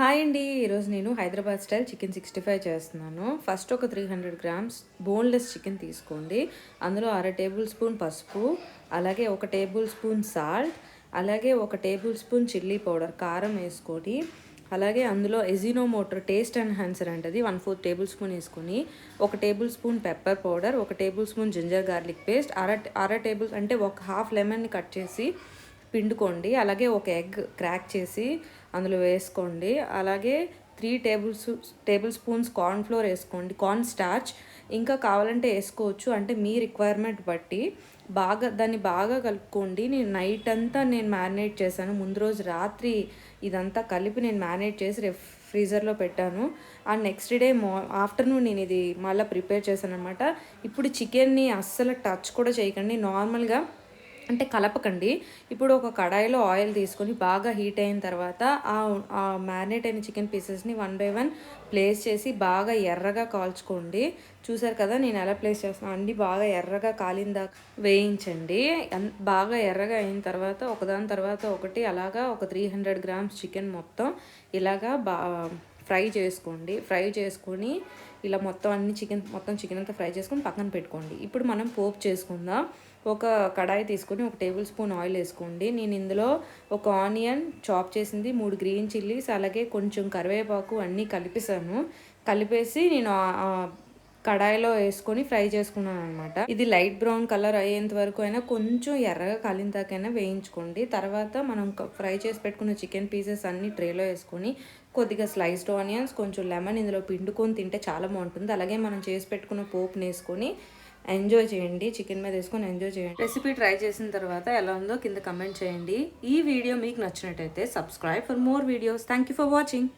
Hi అండి. ఈరోజు నేను Hyderabad style chicken sixty five చేస్తున్నాను. ఫస్ట్ ఒక three hundred grams boneless chicken తీసుకోండి. అందులో అర టేబుల్ స్పూన్ పసుపు అలాగే ఒక టేబుల్ స్పూన్ సాల్ట్ అలాగే ఒక టేబుల్ స్పూన్ చిల్లీ పౌడర్ కారం వేసుకొని అలాగే అందులో ఎజినోమోటర్ టేస్ట్ ఎన్హాన్సర్ అంటది వన్ ఫోర్త్ టేబుల్ స్పూన్ వేసుకొని ఒక టేబుల్ స్పూన్ పెప్పర్ పౌడర్ ఒక table spoon ginger garlic paste అర అర టేబుల్ అంటే ఒక హాఫ్ లెమన్ని కట్ చేసి పిండుకోండి. అలాగే ఒక ఎగ్ క్రాక్ చేసి అందులో వేసుకోండి. అలాగే three tables table spoons corn flour వేసుకోండి. కార్న్ స్టార్చ్ ఇంకా కావాలంటే వేసుకోవచ్చు. అంటే మీ రిక్వైర్మెంట్ బట్టి బాగా దాన్ని బాగా కలుపుకోండి. నేను నైట్ అంతా నేను మ్యారినేట్ చేశాను. ముందు రోజు రాత్రి ఇదంతా కలిపి నేను మ్యారినేట్ చేసి రెఫ్ ఫ్రీజర్లో పెట్టాను. ఆ నెక్స్ట్ డే మా ఆఫ్టర్నూన్ నేను ఇది మళ్ళీ ప్రిపేర్ చేశాను అనమాట ఇప్పుడు చికెన్ని అస్సలు టచ్ కూడా చేయకండి. నార్మల్గా అంటే కలపకండి. ఇప్పుడు ఒక కడాయిలో ఆయిల్ తీసుకొని బాగా హీట్ అయిన తర్వాత ఆ మ్యారినేట్ అయిన చికెన్ పీసెస్ని వన్ బై వన్ ప్లేస్ చేసి బాగా ఎర్రగా కాల్చుకోండి. చూసారు కదా నేను ఎలా ప్లేస్ చేస్తున్నాను? అన్ని బాగా ఎర్రగా కాలిందా వేయించండి. బాగా ఎర్రగా అయిన తర్వాత ఒకదాని తర్వాత ఒకటి అలాగా ఒక త్రీ హండ్రెడ్ గ్రామ్స్ చికెన్ మొత్తం ఇలాగా బా ఫ్రై చేసుకోండి. ఫ్రై చేసుకొని ఇలా మొత్తం అన్ని చికెన్ మొత్తం చికెన్ అంతా ఫ్రై చేసుకొని పక్కన పెట్టుకోండి. ఇప్పుడు మనం పోపు చేసుకుందాం. ఒక కడాయి తీసుకొని ఒక టేబుల్ స్పూన్ ఆయిల్ వేసుకోండి. నేను ఇందులో ఒక ఆనియన్ చాప్ చేసింది మూడు గ్రీన్ చిల్లీస్ అలాగే కొంచెం కరివేపాకు అన్నీ కలిపేసాను కలిపేసి నేను కడాయిలో వేసుకొని ఫ్రై చేసుకున్నాను అనమాట ఇది లైట్ బ్రౌన్ కలర్ అయ్యేంత వరకు అయినా కొంచెం ఎర్రగా కాలిన దాకైనా వేయించుకోండి. తర్వాత మనం ఫ్రై చేసి పెట్టుకున్న చికెన్ పీసెస్ అన్ని ట్రేలో వేసుకొని కొద్దిగా స్లైస్డ్ ఆనియన్స్ కొంచెం లెమన్ ఇందులో పిండుకొని తింటే చాలా బాగుంటుంది. అలాగే మనం చేసి పెట్టుకున్న పోపుని వేసుకొని ఎంజాయ్ చేయండి. చికెన్ మీద వేసుకొని ఎంజాయ్ చేయండి. రెసిపీ ట్రై చేసిన తర్వాత ఎలా ఉందో కింద కమెంట్ చేయండి. ఈ వీడియో మీకు నచ్చినట్టయితే subscribe for more videos. Thank you for watching.